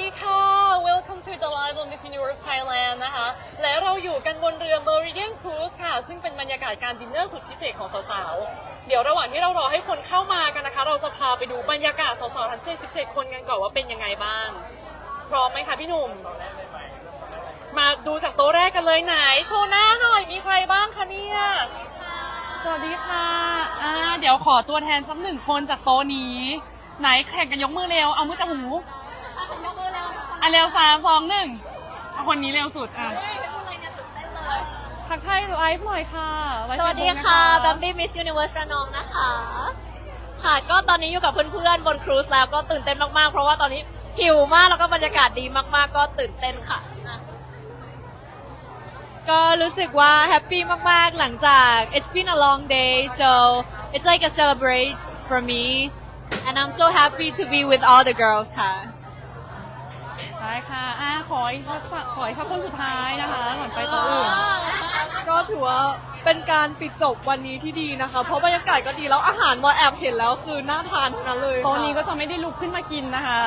ดีค่ะ Welcome to the live of Miss Universe Thailand นะคะ และเราอยู่กันบนเรือ Meridian Cruise ค่ะ ซึ่งเป็นบรรยากาศการดินเนอร์สุดพิเศษของสาวๆ เดี๋ยวระหว่างที่เรารอให้คนเข้ามากันนะคะ เราจะพาไปดูบรรยากาศสาวๆ ทั้ง 77 คนกันก่อนว่าเป็นยังไงบ้าง พร้อมไหมคะพี่หนุ่ม มาดูจากโต๊ะแรกกันเลยไหน โชว์หน้าหน่อย มีใครบ้างคะเนี่ย สวัสดีค่ะอ่าเดี๋ยวขอตัวแทนสักหนึ่งคนจากโต๊ะนี้ ไหนแข่งกันยกมือเร็ว เอามือจับหู อะเร็วสามสองหนึ่งเอาคนนี้เร็วสุดอะทักทายไลฟ์หน่อยค่ะไลฟ์สวัสดีค่ะเฟซบับุ๊มกนบี้มิสยูนิเวอร์สระนองนะคะ ค่ะก็ตอนนี้อยู่กับเพื่อนๆ บนครูซแล้วก็ตื่นเต้นมากๆ เพราะว่าตอนนี้หิวมากแล้วก็บรรยากาศดีมากๆ ก็ตื่นเต้นค่ะ ก็รู้สึกว่าแฮปปี้มากๆ หลังจาก it's been a long day so it's like a celebrate for me and I'm so happy to be with all the girls ค่ะ ใช่ค่ะอ่าขออีกสักขออีกสักคนสุดท้ายนะคะก่อนไปโต๊ะอื่นก็ถือว่าเป็นการปิดจบวันนี้ที่ดีนะคะ เพราะบรรยากาศก็ดีแล้วอาหารมาแอบเห็นแล้วคือน่าทานทั้งนั้นเลยโต๊ะนี้ก็จะไม่ได้ลุกขึ้นมากินนะคะ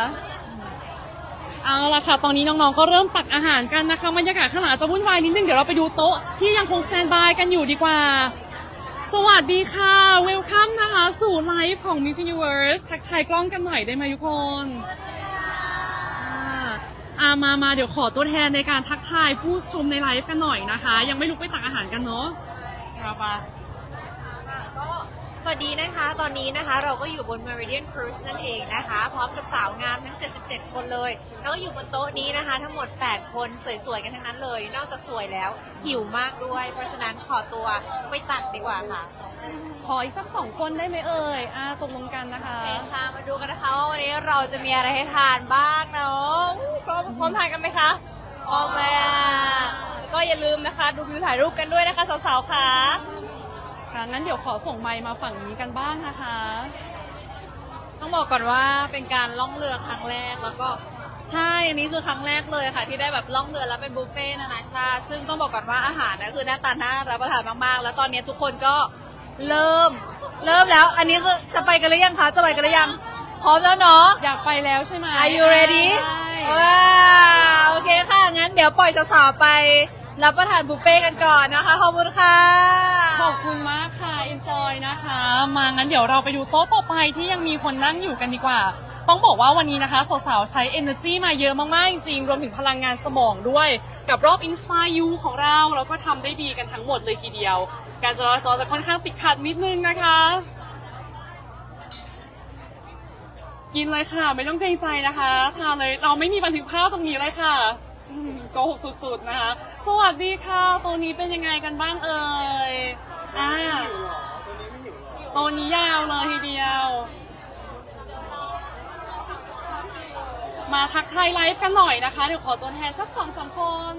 เอาละค่ะ ตอนนี้น้องๆ ก็เริ่มตักอาหารกันนะคะบรรยากาศข้างหลังอาจจะวุ่นวายนิดนึง เดี๋ยวเราไปดูโต๊ะที่ยังคงสแตนบายกันอยู่ดีกว่า สวัสดีค่ะเวลคัมนะคะ สู่ไลฟ์ของ Miss Universe ทักทายกล้องกันหน่อยได้ไหมทุกคนอ่า อ่ามามาเดี๋ยวขอตัวแทนในการทักทายผู้ชมในไลฟ์กันหน่อยนะคะ ยังไม่ลุกไปตักอาหารกันเนาะครับปะก็สวัสดีนะคะ ตอนนี้นะคะเราก็อยู่บน Meridian Cruise นั่นเองนะคะ พร้อมกับสาวงามทั้ง 77 คนเลย แล้วก็อยู่บนโต๊ะนี้นะคะ ทั้งหมด 8 คนสวยๆ กันทั้งนั้นเลย นอกจากสวยแล้วหิวมากด้วย เพราะฉะนั้นขอตัวไปตักดีกว่าค่ะ ขออีกสักสองคนได้ไหมเอ่ยอ่าตกลงกันนะคะโอเคค่ะมาดูกันนะคะว่าวันนี้เราจะมีอะไรให้ทานบ้างเนาะอู้พร้อมพร้อมทานกันไหมคะพร้อมไหมอะแล้วก็อย่าลืมนะคะ ดูวิวถ่ายรูปกันด้วยนะคะสาวๆค่ะค่ะงั้นเดี๋ยวขอส่งไมค์มาฝั่งนี้กันบ้างนะคะ ต้องบอกก่อนว่าเป็นการล่องเรือครั้งแรกแล้วก็ใช่อันนี้คือครั้งแรกเลยค่ะ ที่ได้แบบล่องเรือแล้วเป็นบุฟเฟ่ต์นานาชาติซึ่งต้องบอกก่อนว่าอาหารนะคือหน้าตาน่ารับประทานมากๆ แล้วตอนนี้ทุกคนก็ เริ่ม เริ่มแล้ว อันนี้คือจะไปกันหรือยังคะ จะไปกันหรือยัง พร้อมแล้วเนาะ อยากไปแล้วใช่ไหม Are you ready ใช่ ว้าวโอเคค่ะ งั้นเดี๋ยวปล่อยสาวๆไป รับประทานบุฟเฟ่กันก่อนนะคะ ขอบคุณค่ะ ขอบคุณมากค่ะอินซอยนะคะ มางั้นเดี๋ยวเราไปดูโต๊ะต่อไปที่ยังมีคนนั่งอยู่กันดีกว่า ต้องบอกว่าวันนี้นะคะสาวๆใช้ energy มาเยอะมากๆจริงๆรวมถึงพลังงานสมองด้วย กับรอบ Inspire You ของเราแล้วก็ทำได้ดีกันทั้งหมดเลยทีเดียว การจราจรจะค่อนข้างติดขัดนิดนึงนะคะ กินเลยค่ะ ไม่ต้องเกรงใจนะคะทานเลยเราไม่มีบันทึกภาพตรงนี้เลยค่ะ อืมโกหกสุดๆนะคะ สวัสดีค่ะ ตัวนี้เป็นยังไงกันบ้างเอ่ย อ่า ตัวนี้ยาวเลยทีเดียว มาทักทายไลฟ์กันหน่อยนะคะ เดี๋ยวขอตัวแทนสักสองสามคน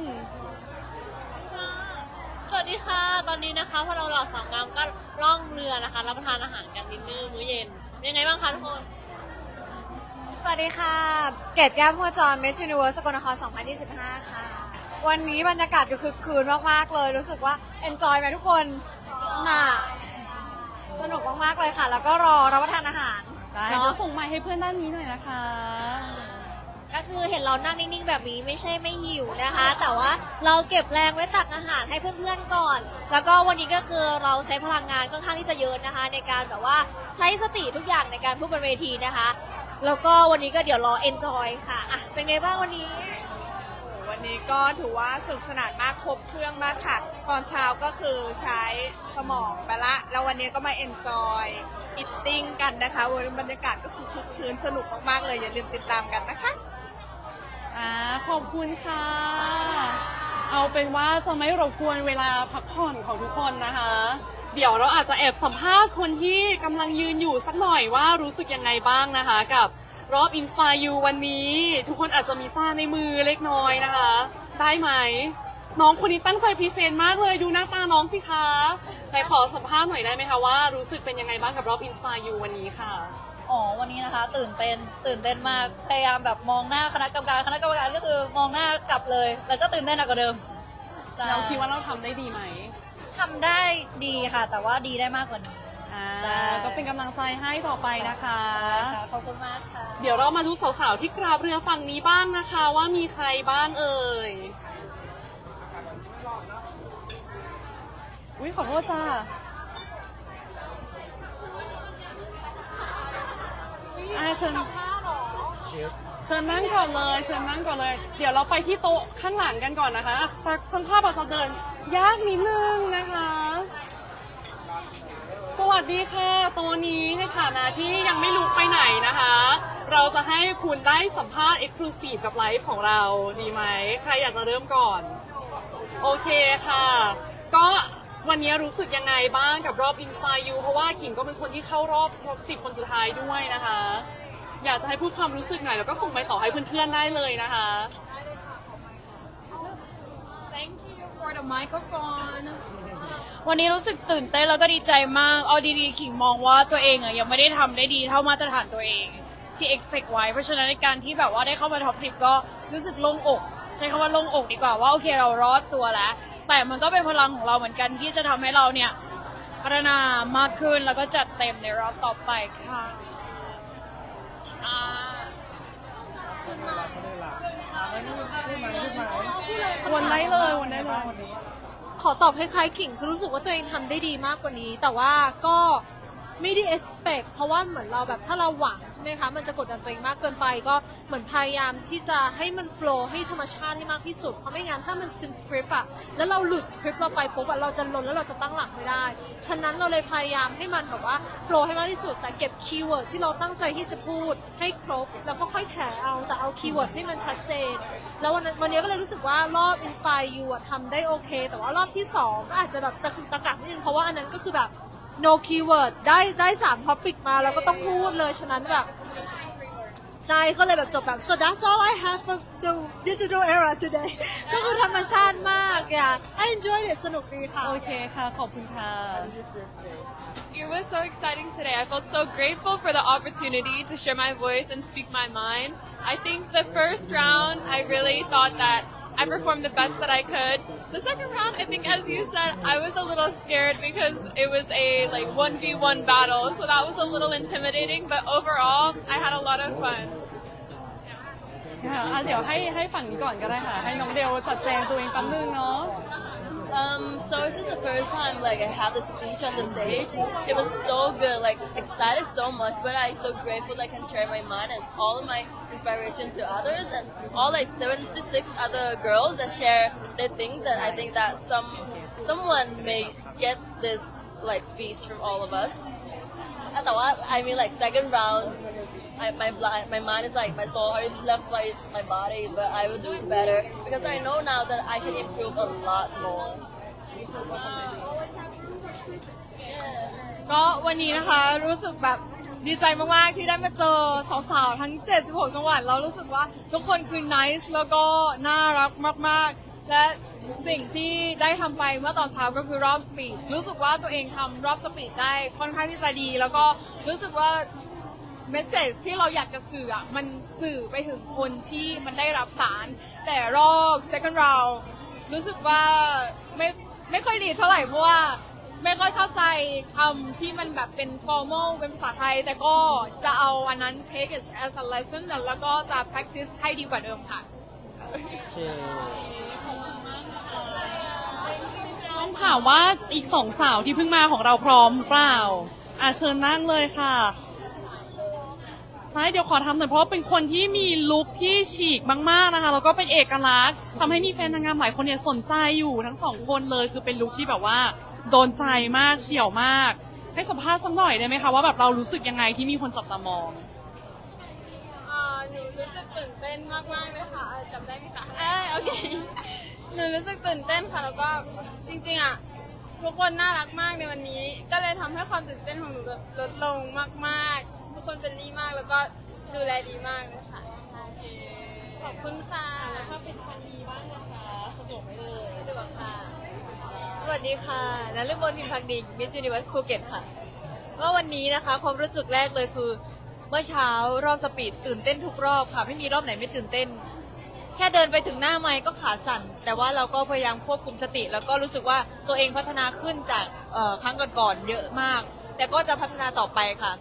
สวัสดีค่ะ ตอนนี้นะคะพวกเราเหล่าสาวงามก็ล่องเรือนะคะ รับประทานอาหารกันดินเนอร์มื้อเย็นเป็นยังไงบ้างคะทุกคน สวัสดีค่ะ เกดแก้มพัวจร Miss Universe สกลนคร 2025 ค่ะ วันนี้บรรยากาศก็คือคืนมากๆเลย รู้สึกว่า enjoy ไหมทุกคนน่ะสนุกมากๆเลยค่ะ แล้วก็รอรับประทานอาหารได้เนาะเดี๋ยวส่งไมค์ให้เพื่อนด้านนี้หน่อยนะคะ ก็คือเห็นเรานั่งนิ่งๆ แบบนี้ไม่ใช่ไม่หิวนะคะ แต่ว่าเราเก็บแรงไว้ตักอาหารให้เพื่อนๆก่อน แล้วก็วันนี้ก็คือเราใช้พลังงานค่อนข้างที่จะเยอะนะคะ ในการแบบว่าใช้สติทุกอย่างในการพูดบนเวทีนะคะ แล้วก็วันนี้ก็เดี๋ยวรอ enjoy ค่ะอะเป็นไงบ้างวันนี้ วันนี้ก็ถือว่าสนุกสนานมากครบเครื่องมากค่ะ ตอนเช้าก็คือใช้สมองไปละ แล้ววันนี้ก็มา enjoy eating กันนะคะวันนี้บรรยากาศก็คือคึกคืนสนุกมากๆเลย อย่าลืมติดตามกันนะคะ อ่าขอบคุณค่ะ เอาเป็นว่าจะไม่รบกวนเวลาพักผ่อนของทุกคนนะคะ เดี๋ยวเราอาจจะแอบสัมภาษณ์คนที่กำลังยืนอยู่สักหน่อยว่ารู้สึกยังไงบ้างนะคะ กับรอบ Inspire You วันนี้ ทุกคนอาจจะมีจ้าในมือเล็กน้อยนะคะ ได้ไหม น้องคนนี้ตั้งใจพรีเซนต์มากเลยดูหน้าตาน้องสิคะไหนขอสัมภาษณ์หน่อยได้ไหมคะว่ารู้สึกเป็นยังไงบ้างกับรอบ Inspire You วันนี้ค่ะ อ๋อวันนี้นะคะ ตื่นเต้นตื่นเต้นมากพยายามแบบมองหน้าคณะกรรมการคณะกรรมการก็คือมองหน้ากลับเลย แล้วก็ตื่นเต้นหนักกว่าเดิมใช่เราคิดว่าเราทำได้ดีไหม ทำได้ดีค่ะ แต่ว่าดีได้มากกว่านี้ อ่าใช่ ก็เป็นกำลังใจให้ต่อไปนะคะ ค่ะขอบคุณมากค่ะ เดี๋ยวเรามาดูสาวๆที่กราบเรือฝั่งนี้บ้างนะคะ ว่ามีใครบ้างเอ่ย อุ้ยขอโทษจ้าอ่าเชิญเชิ เชิญนั่งก่อนเลยเชิญนั่งก่อนเลย เดี๋ยวเราไปที่โต๊ะข้างหลังกันก่อนนะคะแต่ช่างภาพอาจจะเดิน ยากนิดนึงนะคะ สวัสดีค่ะตัวนี้ในฐานะที่ยังไม่ลุกไปไหนนะคะ เราจะให้คุณได้สัมภาษณ์ Exclusive กับไลฟ์ของเราดีไหม ใครอยากจะเริ่มก่อน โอเคค่ะ ก็วันนี้รู้สึกยังไงบ้างกับรอบ Inspire You เพราะว่าขิงก็เป็นคนที่เข้ารอบท็อป10 คนสุดท้ายด้วยนะคะ อยากจะให้พูดความรู้สึกหน่อยแล้วก็ส่งไปต่อให้เพื่อนๆได้เลยนะคะ Thank you for the microphone วันนี้รู้สึกตื่นเต้นแล้วก็ดีใจมาก เอาดีๆขิงมองว่าตัวเองอะยังไม่ได้ทำได้ดีเท่ามาตรฐานตัวเอง ที่ expect ไว้ เพราะฉะนั้นในการที่แบบว่าได้เข้ามาท็อป10 ก็รู้สึกโล่งอก ใช้คำว่าโล่งอกดีกว่าว่าโอเคเรารอดตัวแล้ว แต่มันก็เป็นพลังของเราเหมือนกันที่จะทำให้เราเนี่ยพัฒนามากขึ้นแล้วก็จัดเต็มในรอบต่อไปค่ะ วนได้เลยวนได้เลย ขอตอบคล้ายๆขิงคือรู้สึกว่าตัวเองทำได้ดีมากกว่านี้ แต่ว่าก็ ไม่ได้ expect เพราะว่าเหมือนเราแบบถ้าเราหวังใช่ไหมคะ มันจะกดดันตัวเองมากเกินไป ก็เหมือนพยายามที่จะให้มัน flow ให้ธรรมชาติให้มากที่สุด เพราะไม่งั้นถ้ามันเป็นสคริปต์อะแล้วเราหลุดสคริปต์เราไปปุ๊บอะเราจะลนแล้วเราจะตั้งหลักไม่ได้ ฉะนั้นเราเลยพยายามให้มันแบบว่า flow ให้มากที่สุด แต่เก็บคีย์เวิร์ดที่เราตั้งใจที่จะพูดให้ครบ แล้วก็ค่อยแถเอาแต่เอาคีย์เวิร์ดให้มันชัดเจน แล้ววันนั้นวันนี้ก็เลยรู้สึกว่ารอบ Inspire You อะทำได้โอเค แต่ว่ารอบที่2ก็อาจจะแบบตะกึกตะกักนิดนึงเพราะว่าอันนั้นก็คือแบบ no keyword ได้ได้สาม topic มาแล้วก็ต้องพูดเลยฉะนั้นแบบใช่ก็เลยแบบจบแบบ so that's all I have for the digital era today ก็คือธรรมชาติมากอะ I enjoyed it สนุกดีค่ะ โอเคค่ะ ขอบคุณค่ะ It was so exciting today. I felt so grateful for the opportunity to share my voice and speak my mind. I think the first round, I really thought that I performed the best that I could. The second round, I think, as you said, I was a little scared because it was a like 1v1 battle, so that was a little intimidating. But overall, I had a lot of fun. ค่ะอ่ะเดี๋ยวให้ให้ฝั่งนี้ก่อนก็ได้ค่ะ ให้น้องเดลจัดแจงตัวเองแป๊บนึงเนาะ um, so this is the first time like I had the speech on the stage. It was so good, like excited so much, but I'm so grateful that I can share my mind and all of my inspiration to others and all like 76 other girls that share their things that I think that some someone may get this like speech from all of us. I mean like second round, I, my my mind is like my soul already left my, my body, but I will do it better because I know now that I can improve a lot more. ก็วันนี้นะคะรู้สึกแบบดีใจมาก ๆ ที่ได้มาเจอสาว ๆ ทั้ง 76 จังหวัดแล้วรู้สึกว่าทุกคนคือ nice แล้วก็น่ารักมาก ๆ และสิ่งที่ได้ทำไปเมื่อตอนเช้าก็คือรอบสปีดรู้สึกว่าตัวเองทำรอบสปีดได้ค่อนข้างที่จะดี แล้วก็รู้สึกว่า เมสเซจที่เราอยากจะสื่ออะมันสื่อไปถึงคนที่มันได้รับสาร แต่รอบ second round รู้สึกว่าไม่ไม่ค่อยดีเท่าไหร่เพราะว่าไม่ค่อยเข้าใจคำที่มันแบบเป็น formal เป็นภาษาไทย แต่ก็จะเอาอันนั้น take it as a lesson แล้วก็จะ practice ให้ดีกว่าเดิมค่ะต้องถามว่าอีกสองสาวที่เพิ่งมาของเราพร้อมหรือเปล่าอะเชิญนั่งเลยค่ะ ใช่เดี๋ยวขอทำหน่อยเพราะว่าเป็นคนที่มีลุคที่ฉีกมากๆนะคะแล้วก็เป็นเอกลักษณ์ทำให้มีแฟนนางงามหลายคนเนี่ยสนใจอยู่ทั้งสองคนเลยคือเป็นลุคที่แบบว่า โดนใจมากเฉียวมาก ให้สัมภาษณ์สักหน่อยได้ไหมคะว่าแบบเรารู้สึกยังไงที่มีคนจับตามองอ่าหนูรู้สึกตื่นเต้นมากมากๆเลยค่ะอ่าจำได้ไหมคะเอ้ยโอเค หนูรู้สึกตื่นเต้นค่ะ แล้วก็จริงๆอะทุกคนน่ารักมากในวันนี้ ก็เลยทำให้ความตื่นเต้นของหนูลดลดลงมากๆ กคนเป็นรีมากแล้วก็ดูแลดีมากเลยค่ะขอบคุณค่ะถ้าเป็นคันนี้บ้างนะคะสะดวกไหมเลยสะดวกค่ะ สวัสดีค่ะนฤมลพิมพักดี Miss Universe ภูเก็ตค่ะ ว่าวันนี้นะคะความรู้สึกแรกเลยคือ เมื่อเช้ารอบสปีดตื่นเต้นทุกรอบค่ะ ไม่มีรอบไหนไม่ตื่นเต้น แค่เดินไปถึงหน้าไมค์ก็ขาสั่น แต่ว่าเราก็พยายามควบคุมสติ แล้วก็รู้สึกว่าตัวเองพัฒนาขึ้นจากครั้งก่อนๆเยอะมาก แต่ก็จะพัฒนาต่อไปค่ะ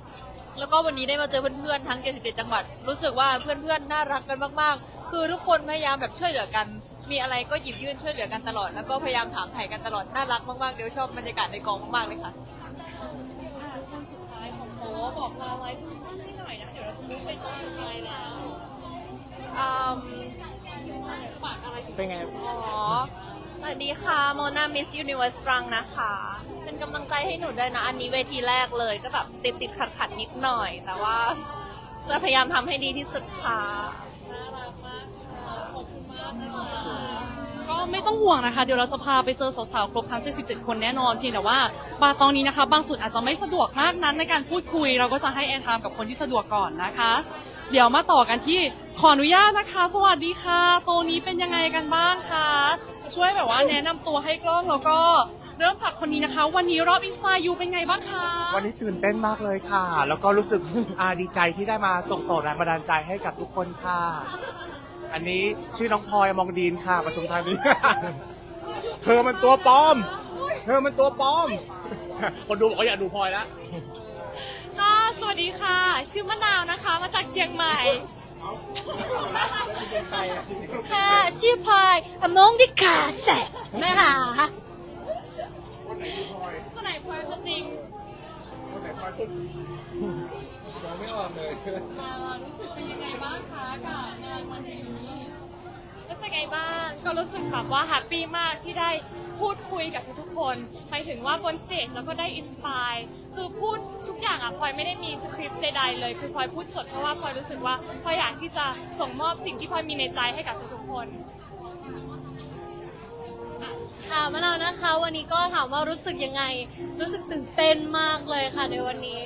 แล้วก็วันนี้ได้มาเจอเพื่อนๆทั้ง 77 จังหวัด รู้สึกว่าเพื่อนๆ น่ารักกันมากๆ คือทุกคนพยายามแบบช่วยเหลือกัน มีอะไรก็หยิบยื่นช่วยเหลือกันตลอด แล้วก็พยายามถามไถ่กันตลอด น่ารักมากๆ เดี๋ยวชอบบรรยากาศในกองมากๆ เลยค่ะคนสุดท้ายของโตบอกลาไลฟ์สั้นๆให้หน่อยนะ เดี๋ยวเราจะมุ้งไปตอนไปแล้วอืมฝากอะไรถึงเป็นไง อ๋อ สวัสดีค่ะ โมนามิสยูนิเวอร์สตรังนะคะ เป็นกำลังใจให้หนูด้วยนะ อันนี้เวทีแรกเลยก็แบบติดติดขัดขัดนิดหน่อย แต่ว่าจะพยายามทำให้ดีที่สุดค่ะ น่ารักมากค่ะขอบคุณมากนะคะก็ไม่ต้องห่วงนะคะ เดี๋ยวเราจะพาไปเจอสาวๆ ครบทั้ง 77 คนแน่นอนเพียงแต่ว่าบาตอนนี้นะคะ บางส่วนอาจจะไม่สะดวกมากนั้นในการพูดคุย เราก็จะให้แอร์ไทม์กับคนที่สะดวกก่อนนะคะ เดี๋ยวมาต่อกันที่ขออนุญาตนะคะ สวัสดีค่ะ โตนี้เป็นยังไงกันบ้างคะ ช่วยแบบว่าแนะนำตัวให้กล้องแล้วก็เริ่มจากคนนี้นะคะ วันนี้รอบอินสปายยูเป็นไงบ้างคะ วันนี้ตื่นเต้นมากเลยค่ะ แล้วก็รู้สึก อาดีใจที่ได้มาส่งต่อแรงบันดาลใจให้กับทุกคนค่ะ อันนี้ชื่อน้องพลอยมองดีนค่ะปทุมธานี เธอมันตัวปลอม เธอมันตัวปลอม คนดูบอกว่าอยากดูพลอยแล้ว ค่ะ สวัสดีค่ะ ชื่อมะนาวนะคะ มาจากเชียงใหม่ ค่ะชื่อพลอยอมงดิกาแสนะคะตัวไหนพลอยตัวจริงไม่ออกเลยรู้สึกเป็นยังไงบ้างคะกับงานวันนี้รู้สึกไงบ้างก็รู้สึกแบบว่าแฮปปี้มากที่ได้ พูดคุยกับทุกๆคนหมายถึงว่าบนสเตจแล้วก็ได้อินสปายคือพูดทุกอย่างอะพลอยไม่ได้มีสคริปต์ใดๆเลย คือพลอยพูดสดเพราะว่าพลอยรู้สึกว่าพลอยอยากที่จะส่งมอบสิ่งที่พลอยมีในใจให้กับทุกๆคน ค่ะมะนาวนะคะ วันนี้ก็ถามว่ารู้สึกยังไง รู้สึกตื่นเต้นมากเลยค่ะในวันนี้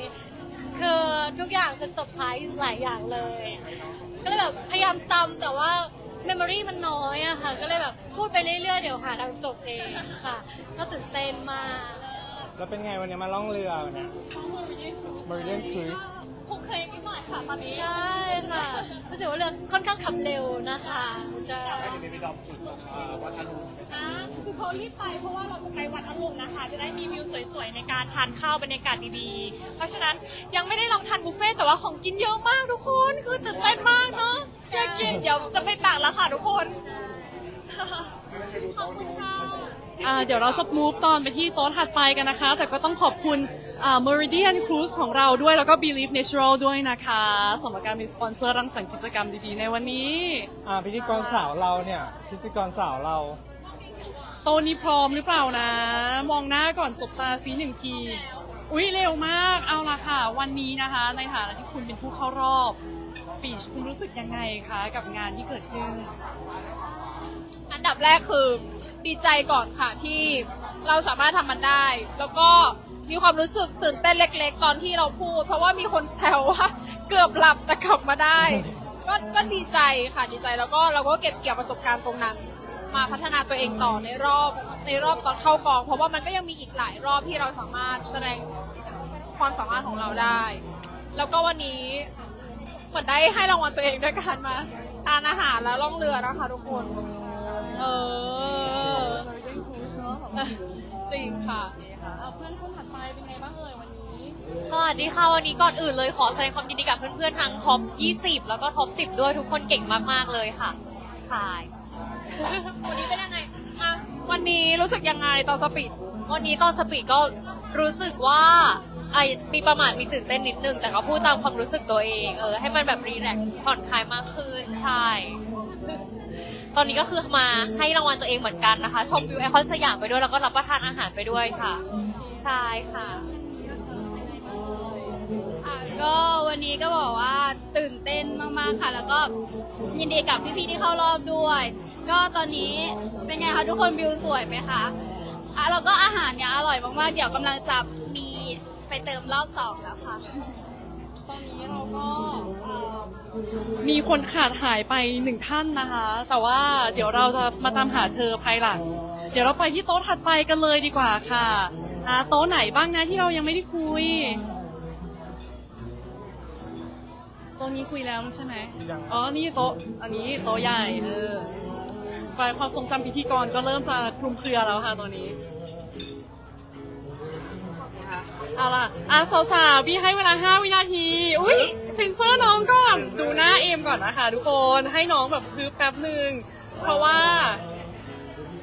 คือทุกอย่างคือเซอร์ไพรส์หลายอย่างเลย ก็เลยแบบพยายามจำแต่ว่า เมมโมรีมันน้อยอะค่ะ ก็เลยแบบพูดไปเรื่อยๆ เดี๋ยวหาทางจบเองค่ะ ก็ตื่นเต้นมาก แล้วเป็นไงวันนี้มาล่องเรือเนี่ย Meridian Cruise คงเคลงนิดหน่อยค่ะตอนนี้ ใช่ค่ะ รู้สึกว่าเรือค่อนข้างขับเร็วนะคะ ใช่มีดอมจุดวัดอรุณอ่าคือเขารีบไปเพราะว่าเราจะไปวัดอรุณนะคะ จะได้มีวิวสวยๆ ในการทานข้าวบรรยากาศดีๆ เพราะฉะนั้นยังไม่ได้ลองทานบุฟเฟ่ต์แต่ว่าของกินเยอะมากทุกคน คือตื่นเต้นมากเนาะอยากกินเดี๋ยวจะไปปากแล้วค่ะทุกคน ขอบคุณค่ะ อ่าเดี๋ยวเราจะ move ตอนไปที่โต๊ะถัดไปกันนะคะ แต่ก็ต้องขอบคุณอ่า Meridian Cruise ของเราด้วยแล้วก็ Believe Natural ด้วยนะคะสำหรับการเป็นสปอนเซอร์รังสรรค์กิจกรรมดีๆ ในวันนี้อ่าพิธีกรสาวเราเนี่ยพิธีกรสาวเรา โต๊ะนี้พร้อมหรือเปล่านะ มองหน้าก่อนสบตาซีหนึ่งที อุ๊ย เร็วมากเอาละค่ะ วันนี้นะคะ ในฐานะที่คุณเป็นผู้เข้ารอบสปีชคุณรู้สึกยังไงคะ กับงานที่เกิดขึ้น อันดับแรกคือ ดีใจก่อนค่ะที่เราสามารถทำมันได้ แล้วก็มีความรู้สึกตื่นเต้นเล็ก ๆ ตอนที่เราพูด เพราะว่ามีคนแซวว่าเกือบหลับแต่กลับมาได้ ก็ก็ดีใจค่ะดีใจแล้วก็เราก็เก็บเกี่ยวประสบการณ์ตรงนั้น มาพัฒนาตัวเองต่อในรอบในรอบตอนเข้ากอง เพราะว่ามันก็ยังมีอีกหลายรอบที่เราสามารถแสดงความสามารถของเราได้ แล้วก็วันนี้เหมือนได้ให้รางวัลตัวเองด้วยการมาทานอาหารแล้วล่องเรือนะคะทุกคน เออ จริงค่ะเอาเพื่อนคนถัดไปเป็นไงบ้างเอ่ยวันนี้ สวัสดีค่ะวันนี้ก่อนอื่นเลยขอแสดงความยินดีกับเพื่อนๆทั้งท็อป 20 แล้วก็ท็อป 10 ด้วยทุกคนเก่งมากๆเลยค่ะใช่วันนี้เป็นยังไงอะวันนี้รู้สึกยังไงตอนสปีดวันนี้ตอนสปีดก็รู้สึกว่าไอมีประมาทมีตื่นเต้นนิดนึงแต่ก็พูดตามความรู้สึกตัวเองเออให้มันแบบรีแลกซ์ผ่อนคลายมากขึ้นใช่ ตอนนี้ก็คือมาให้รางวัลตัวเองเหมือนกันนะคะ ชมวิวไอคอนสยามไปด้วยแล้วก็รับประทานอาหารไปด้วยค่ะ ใช่ค่ะค่ะก็วันนี้ก็บอกว่าตื่นเต้นมากๆค่ะ แล้วก็ยินดีกับพี่ๆที่เข้ารอบด้วย ก็ตอนนี้เป็นไงคะทุกคนวิวสวยไหมคะอะแล้วก็อาหารเนี่ยอร่อยมากๆเดี๋ยวกำลังจะมีไปเติมรอบสองแล้วค่ะ ตอนนี้เราก็เอ่อ มีคนขาดหายไปหนึ่งท่านนะคะ แต่ว่าเดี๋ยวเราจะมาตามหาเธอภายหลัง เดี๋ยวเราไปที่โต๊ะถัดไปกันเลยดีกว่าค่ะอ่าโต๊ะไหนบ้างนะที่เรายังไม่ได้คุยโต๊ะนี้คุยแล้วใช่ไหมยังอ๋อ นี่โต๊ะ อันนี้โต๊ะใหญ่เออไปความทรงจำพิธีกรก็เริ่มจะคลุมเครือแล้วค่ะตอนนี้นะคะเอาล่ะอะสาวๆพี่ให้เวลา 5 วินาที อุ้ย เซนเซอร์น้องก่อนดูหน้าเอมก่อนนะคะทุกคนให้น้องแบบฮึบแป๊บหนึ่งเพราะว่า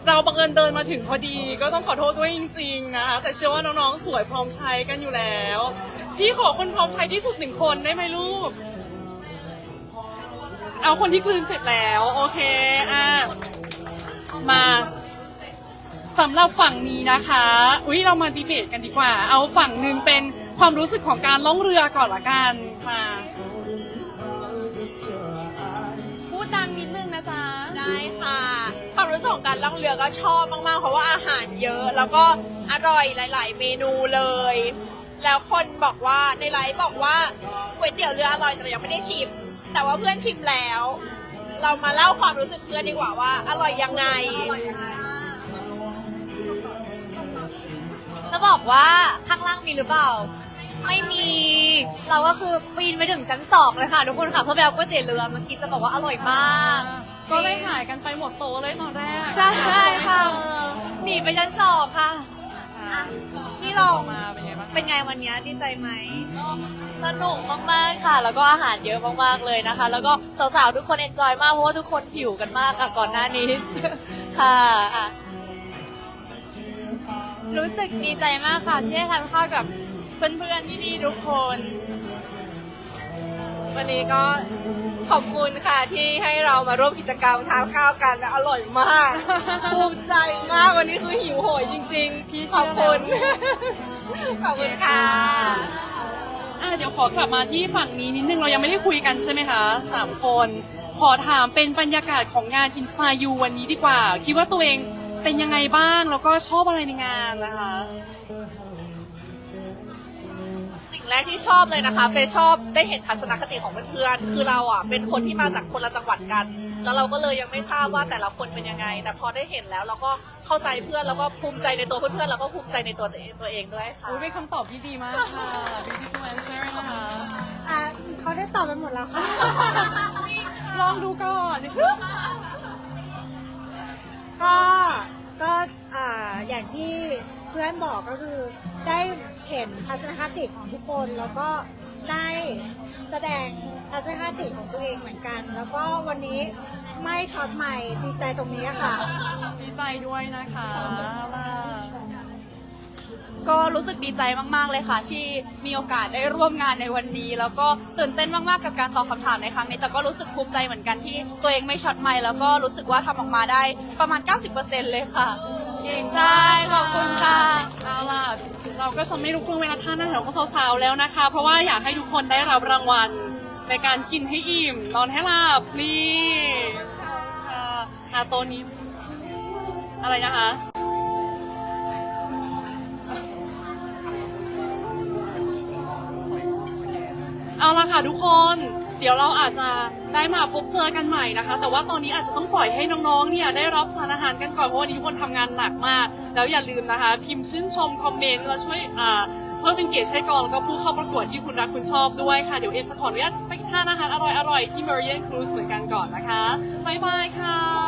เราบังเอิญเดินมาถึงพอดี ก็ต้องขอโทษด้วยจริงๆนะคะแต่เชื่อว่าน้องๆสวยพร้อมใช้กันอยู่แล้วพี่ขอคนพร้อมใช้ที่สุดหนึ่งคนได้ไหมลูก เอาคนที่กลืนเสร็จแล้ว โอเคอะมาสำหรับฝั่งนี้นะคะ อุ้ยเรามาดีเบตกันดีกว่า เอาฝั่งหนึ่งเป็นความรู้สึกของการล่องเรือก่อนละกัน มา พูดดังนิดนึงนะจ๊ะ ได้ค่ะ ความรู้สึกของการล่องเรือก็ชอบมาก ๆ เพราะว่าอาหารเยอะ แล้วก็อร่อยหลาย ๆ เมนูเลย แล้วคนบอกว่าในไลฟ์บอกว่าก๋วยเตี๋ยวเรืออร่อยแต่ยังไม่ได้ชิม แต่ว่าเพื่อนชิมแล้ว เรามาเล่าความรู้สึกเพื่อนดีกว่าว่า อร่อยยังไง จะบอกว่าข้างล่างมีหรือเปล่า ไม่มี เราก็คือปีนไปถึงชั้นสองเลยค่ะ ทุกคนค่ะ เพื่อไปเอาก๋วยเตี๋ยวเรือเมื่อกี้จะบอกว่าอร่อยมาก ก็เลยหายกันไปหมดโตะเลยตอนแรกใช่ค่ะเออหนีไปชั้นสองค่ะ อะพี่ลอง มาเป็นไงบ้างเป็นไงวันนี้ดีใจไหม สนุกมากๆค่ะ แล้วก็อาหารเยอะมากๆเลยนะคะ แล้วก็สาวๆทุกคนเอนจอยมากเพราะว่าทุกคนหิวกันมากค่ะก่อนหน้านี้ ค่ะอะ รู้สึกดีใจมากค่ะที่ได้ทานข้าวกับ เพื่อนๆพี่ๆทุกคน วันนี้ก็ขอบคุณค่ะที่ให้เรามาร่วมกิจกรรมทานข้าวกันอร่อยมาก ภูมิใจมากวันนี้คือหิวโหยจริงๆขอบคุณ ขอบคุณค่ะอะเดี๋ยวขอกลับมาที่ฝั่งนี้นิดนึงเรายังไม่ได้คุยกันใช่ไหมคะสามคน ขอถามเป็นบรรยากาศของงาน Inspire You วันนี้ดีกว่า คิดว่าตัวเองเป็นยังไงบ้าง แล้วก็ชอบอะไรในงานนะคะสิ่ง แรกที่ชอบเลยนะคะ เฟยชอบได้เห็นทัศนคติของเพื่อนๆ คือเราอะเป็นคนที่มาจากคนละจังหวัดกัน แล้วเราก็เลยยังไม่ทราบว่าแต่ละคนเป็นยังไง แต่พอได้เห็นแล้วเราก็เข้าใจเพื่อนแล้วก็ภูมิใจในตัวเพื่อนๆ แล้วก็ภูมิใจในตัวตัวเองตัวเองด้วยค่ะ อุ้ยเป็นคำตอบที่ดีมากค่ะ beautiful answer นะคะ อะเขาได้ตอบไปหมดแล้วค่ะ ลองดูก่อนก็ ก็ อ่า อย่างที่เพื่อนบอกก็คือได้ เห็นทัศนคติของทุกคน แล้วก็ได้แสดงทัศนคติของตัวเองเหมือนกัน แล้วก็วันนี้ไม่ช็อตใหม่ดีใจตรงนี้ค่ะ ดีใจด้วยนะคะว่าก็รู้สึกดีใจมาก ๆ เลยค่ะ ที่มีโอกาสได้ร่วมงานในวันนี้ แล้วก็ตื่นเต้นมาก ๆ กับการตอบคำถามในครั้งนี้ แต่ก็รู้สึกภูมิใจเหมือนกันที่ตัวเองไม่ช็อตไม่แล้วก็รู้สึกว่าทำออกมาได้ประมาณ 90%เลยค่ะ เก่งใช่ขอบคุณค่ะ เอาล่ะเราก็จะไม่รบกวนเวลาท่านอาหารของสาวๆแล้วนะคะ เพราะว่าอยากให้ทุกคนได้รับรางวัลในการกินให้อิ่ม นอนให้หลับนี่อ่าอะโตัวนี้ อะไรนะคะเอาละค่ะทุกคน เดี๋ยวเราอาจจะ ได้มาพบเจอกันใหม่นะคะ แต่ว่าตอนนี้อาจจะต้องปล่อยให้น้องๆเนี่ยได้รับสารอาหารกันก่อนเพราะวันนี้ทุกคนทำงานหนักมาก แล้วอย่าลืมนะคะ พิมพ์ชื่นชมคอมเมนต์แล้วช่วยอ่าเพื่อเป็นเกียรติให้กองแล้วก็ผู้เข้าประกวดที่คุณรักคุณชอบด้วยค่ะ เดี๋ยวเอ็มจะขออนุญาตไปทานอาหารอร่อยๆที่ Meridian Cruise เหมือนกันก่อนนะคะบ๊ายบายค่ะ